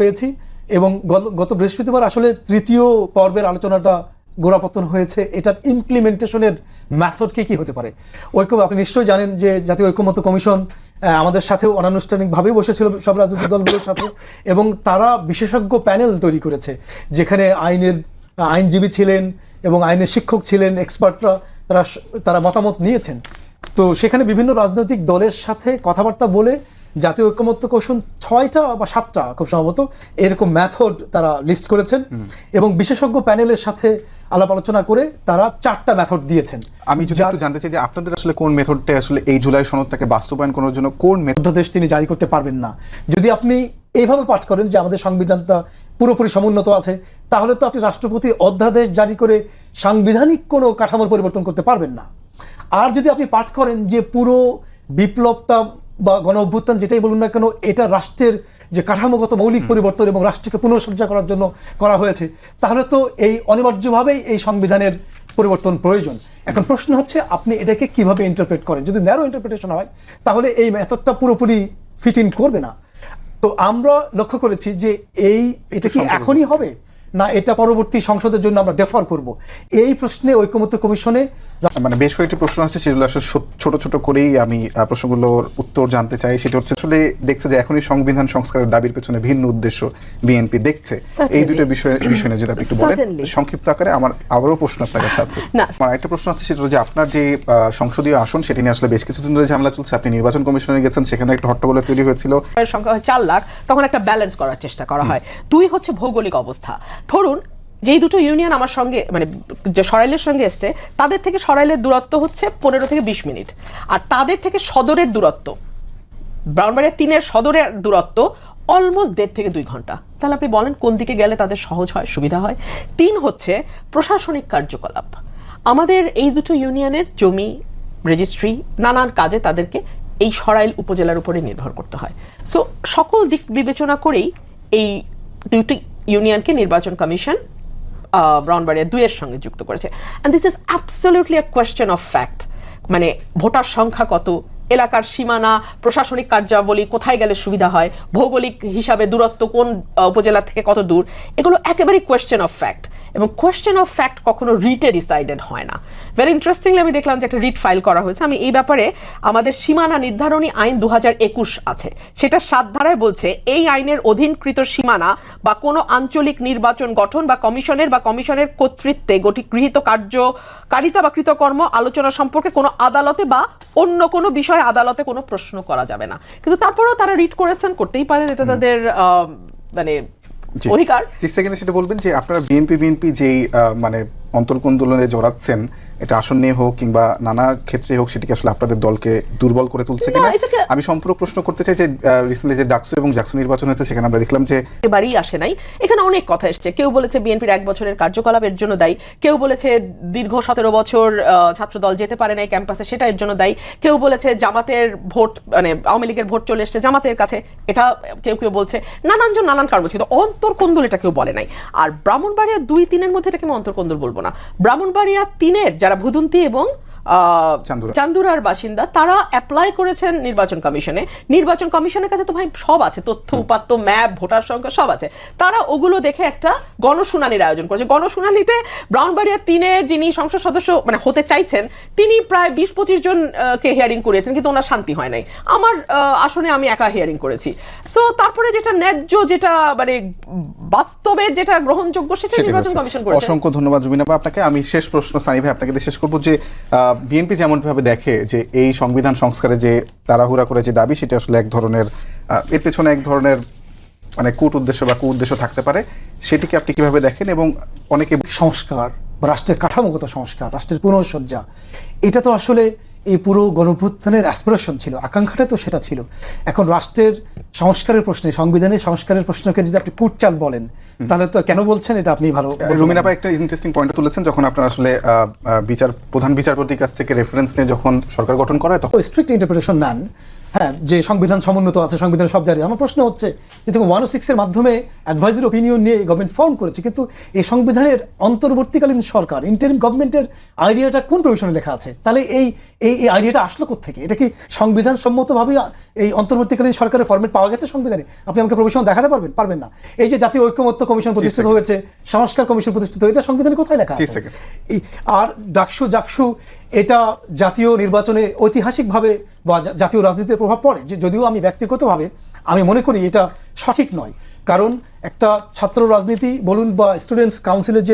পেয়েছি এবং গত- বৃহস্পতিবার আসলে তৃতীয় পর্বের আলোচনাটা গোড়াপত্তন হয়েছে। এটার ইমপ্লিমেন্টেশনের মেথড কি কি হতে পারে? ঐক্য, আপনি নিশ্চয়ই জানেন যে জাতীয় ঐক্যমত্য কমিশন আমাদের সাথেও অনানুষ্ঠানিকভাবেই বসেছিল সব রাজনৈতিক দলগুলোর সাথে এবং তারা বিশেষজ্ঞ প্যানেল তৈরি করেছে, যেখানে আইনের আইনজীবী ছিলেন এবং আইনের শিক্ষক ছিলেন এক্সপার্টরা তারা তারা মতামত নিয়েছেন। তো সেখানে বিভিন্ন রাজনৈতিক দলের সাথে কথাবার্তা বলে জাতীয় ঐক্যমত্য কৌশল ছয়টা বা সাতটা খুব সম্ভবত এরকম মেথড তারা লিস্ট করেছেন। এবং বিশেষজ্ঞ প্যানেলের সাথে আলাপ আলোচনা করে তারা চারটা মেথড দিয়েছেন। আমি যদি একটু জানতে চাই যে আপনাদের আসলে কোন মেথডটা আসলে এই জুলাই সনদটাকে বাস্তবায়ন করার জন্য কোন মেথড অধ্যাদেশ তিনি জারি করতে পারবেন না। যদি আপনি এইভাবে পাঠ করেন যে আমাদের সংবিধানটা পুরোপুরি সমুন্নত আছে তাহলে তো আপনি রাষ্ট্রপতি অধ্যাদেশ জারি করে সাংবিধানিক কোনো কাঠামোর পরিবর্তন করতে পারবেন না। আর যদি আপনি পাঠ করেন যে পুরো বিপ্লবটা বা গণ অভ্যুত্থান যেটাই বলুন না কেন এটা রাষ্ট্রের যে কাঠামোগত মৌলিক পরিবর্তন এবং রাষ্ট্রকে পুনঃসজ্জা করার জন্য করা হয়েছে তাহলে তো এই অনিবার্যভাবেই এই সংবিধানের পরিবর্তন প্রয়োজন। এখন প্রশ্ন হচ্ছে আপনি এটাকে কীভাবে ইন্টারপ্রেট করেন? যদি ন্যারো ইন্টারপ্রিটেশন হয় তাহলে এই মেথডটা পুরোপুরি ফিট ইন করবে না। তো আমরা লক্ষ্য করেছি যে এই এটা কি এখনই হবে? না এটা পরবর্তী সংসদের জন্য আমরা ডেফার করব। এই প্রশ্নে ঐক্যমত্য কমিশনে মানে বেশ কয়েকটি প্রশ্ন আছে সেগুলো আসলে ছোট ছোট করেই আমি প্রশ্নগুলোর উত্তর জানতে চাই। সেটা হচ্ছে আসলে দেখছে যে এখনই সংবিধান সংস্কারের দাবির পেছনে ভিন্ন উদ্দেশ্য বিএনপি দেখছে। এই দুটো বিষয়ে বিষয় নিয়ে যদি আপনি একটু বলেন। সংক্ষিপ্ত আকারে আমার আবারও প্রশ্ন আপনার কাছে আছে। আমার একটা প্রশ্ন আছে সেটা হচ্ছে যে আপনার যে আহ, সংসদীয় আসন সেটি নিয়ে আসলে বেশ কিছুদিন ধরে ঝামেলা চলছে। আপনি নির্বাচন কমিশনে গেছেন সেখানে একটা হট্টগোল তৈরি হয়েছিল। সংখ্যা হয় চার লাখ তখন একটা ব্যালেন্স করার চেষ্টা করা হয়। দুই হচ্ছে ভৌগোলিক অবস্থা। ধরুন, যেই দুটো ইউনিয়ন আমার সঙ্গে মানে সরাইলের সঙ্গে এসছে, তাদের থেকে সরাইলের দূরত্ব হচ্ছে পনেরো থেকে বিশ মিনিট। আর তাদের থেকে সদরের দূরত্ব ব্রাউনবাড়িয়া তিনের সদরের দূরত্ব অলমোস্ট দেড় থেকে দুই ঘণ্টা। তাহলে আপনি বলেন, কোন দিকে গেলে তাদের সহজ হয়, সুবিধা হয়? তিন হচ্ছে প্রশাসনিক কার্যকলাপ। আমাদের এই দুটো ইউনিয়নের জমি রেজিস্ট্রি নানান কাজে তাদেরকে এই সরাইল উপজেলার উপরে নির্ভর করতে হয়। সো সকল দিক বিবেচনা করেই এই দুটি ইউনিয়নকে নির্বাচন কমিশন ব্রাউনবাড়িয়া দুইয়ের সঙ্গে যুক্ত করেছে। And this is absolutely a question of fact মানে ভোটার সংখ্যা কত, এলাকার সীমানা, প্রশাসনিক কার্যাবলী, কোথায় গেলে সুবিধা হয়, ভৌগোলিক হিসাবে দূরত্ব কোন উপজেলা থেকে কত দূর, এগুলো একেবারেই কোয়েশ্চেন অফ ফ্যাক্ট এবং কোয়েশ্চেন অফ ফ্যাক্ট কখনো রিটে ডিসাইডেড হয় না। ভেরি ইন্টারেস্টিংলি আমি দেখলাম যে একটা রিট ফাইল করা হয়েছে। আমি এই ব্যাপারে আমাদের সীমানা নির্ধারণী আইন দু একুশ আছে। সেটা সাত ধারায় বলছে এই আইনের অধীনকৃত সীমানা বা কোনো আঞ্চলিক নির্বাচন গঠন বা কমিশনের বা কমিশনের কর্তৃত্বে গঠি গৃহীত কার্যকারিতা বা কৃতকর্ম আলোচনা সম্পর্কে কোনো আদালতে বা অন্য কোনো বিষয়ে আদালতে কোনো প্রশ্ন করা যাবে না। কিন্তু তারপরেও তারা রিট করেছেন করতেই পারেন। এটা তাদের মানে। অধিকার। সেকেন্ডে সেটা বলবেন যে আপনারা বিএনপি বিএনপি যেই আহ, মানে অন্তর্কন্দোলনে জড়াচ্ছেন এটা আসন নিয়ে হোক কিংবা নানা ক্ষেত্রে হোক সেটিকে আসলে আপনাদের দলকে দুর্বল করে তুলছে কিনা? আমি সম্পূর্ণ প্রশ্ন করতে চাই যে রিসেন্টলি যে ডাকসু এবং জাকসু নির্বাচন হয়েছে সেখানে আমরা দেখলাম যে এবারেই আসে নাই। এখানে অনেক কথা এসছে। কেউ বলেছে বিএনপির এক বছরের কার্যকলাপের জন্য দায়ী। কেউ বলেছে দীর্ঘ সতেরো বছর আহ, ছাত্রদল যেতে পারে নাই ক্যাম্পাসে সেটা এর জন্য দায়ী। কেউ বলেছে জামাতের ভোট মানে আওয়ামী লীগের ভোট চলে এসছে জামাতের কাছে। এটা কেউ কেউ বলছে। নানানজন নানান কারণ বলছে কিন্তু অন্তর্কন্দল এটা কেউ বলে নাই। আর ব্রাহ্মণবাড়িয়া দুই তিনের মধ্যে এটাকে আমি অন্তর্কন্দল বলব না? ব্রাহ্মণবাড়িয়া তিনের যারা ভুদন্তি এবং। চান্দুরার বাসিন্দা তারা অ্যাপ্লাই করেছেন নির্বাচন কমিশনে। নির্বাচন কমিশনের কাছে তো ভাই সব আছে তথ্য উপাত্ত ম্যাপ ভোটার সংখ্যা সব আছে। তারা ওগুলো দেখে একটা গণশুনানির আয়োজন করেছে। গণশুনানিতে ব্রাউনবাড়িয়া তিনে যিনি সংসদ সদস্য মানে হতে চাইছেন তিনি প্রায় বিশ পঁচিশ জন কে হিয়ারিং করিয়েছেন কিন্তু ওনার শান্তি হয় নাই। আমার আসনে আমি একা হিয়ারিং করেছি। সো তারপরে যেটা ন্যায্য যেটা মানে বাস্তবে যেটা গ্রহণযোগ্য সেটা নির্বাচন কমিশন করেছে। অসংখ্য ধন্যবাদ জুবিনাপা আপনাকে। আমি শেষ প্রশ্ন সানি ভাই আপনাকে শেষ করব যে বিএনপি যেমনভাবে দেখে যে এই সংবিধান সংস্কারে যে তাড়াহুড়া করে যে দাবি, সেটা আসলে এক ধরনের এর পেছনে এক ধরনের মানে কুট উদ্দেশ্য বা কু উদ্দেশ্য থাকতে পারে। সেটিকে আপনি কীভাবে দেখেন এবং অনেকে সংস্কার রাষ্ট্রের কাঠামোগত সংস্কার, রাষ্ট্রের পুনঃসজ্জা, এটা তো আসলে এই পুরো গণভ্যুত্থানের অ্যাসপিরেশন ছিল আকাঙ্ক্ষাটা তো সেটা ছিল। এখন রাষ্ট্রের সংস্কারের প্রশ্নে সংবিধানের সংস্কারের প্রশ্নকে যদি আপনি কুটচাল বলেন তাহলে তো কেন বলছেন? এটা আপনি ভালো রুমিনা ভাই একটা ইন্টারেস্টিং পয়েন্ট তুলেছেন যখন আপনার আসলে বিচার প্রধান বিচারপতির কাছ থেকে রেফারেন্স নিয়ে যখন সরকার গঠন করা হয় তখন স্ট্রিক্ট ইন্টারপ্রিটেশন নেন হ্যাঁ যে সংবিধান সমুন্নত আছে সংবিধান সব জারি। আমার প্রশ্ন হচ্ছে যে তুমি ওয়ান সিক্সের মাধ্যমে অ্যাডভাইজারি ওপিনিয়ন নিয়ে গভর্নমেন্ট ফর্ম করেছে কিন্তু এই সংবিধানের অন্তর্বর্তীকালীন সরকার ইন্টারিম গভর্নমেন্টের আইডিয়াটা কোন প্রভিশনে লেখা আছে? তাহলে এই এই এই আইডিয়াটা আসলো থেকে এটা কি সংবিধান সম্মতভাবে এই অন্তর্বর্তীকালীন সরকারের ফর্মেট পাওয়া গেছে সংবিধানে? আপনি আমাকে প্রভিশন দেখাতে পারবেন? পারবেন না। এই যে জাতীয় ঐক্যমত্য কমিশন প্রতিষ্ঠিত হয়েছে সংস্কার কমিশন প্রতিষ্ঠিত এটা সংবিধানে কোথায় লেখা আছে? আর ডাকসু জাকসু এটা জাতীয় নির্বাচনে ঐতিহাসিকভাবে বা জাতীয় রাজনীতির প্রভাব পড়ে, যে যদিও আমি ব্যক্তিগতভাবে, আমি মনে করি এটা সঠিক নয়। কারণ একটা ছাত্র রাজনীতি বলুন বা স্টুডেন্টস কাউন্সিলের যে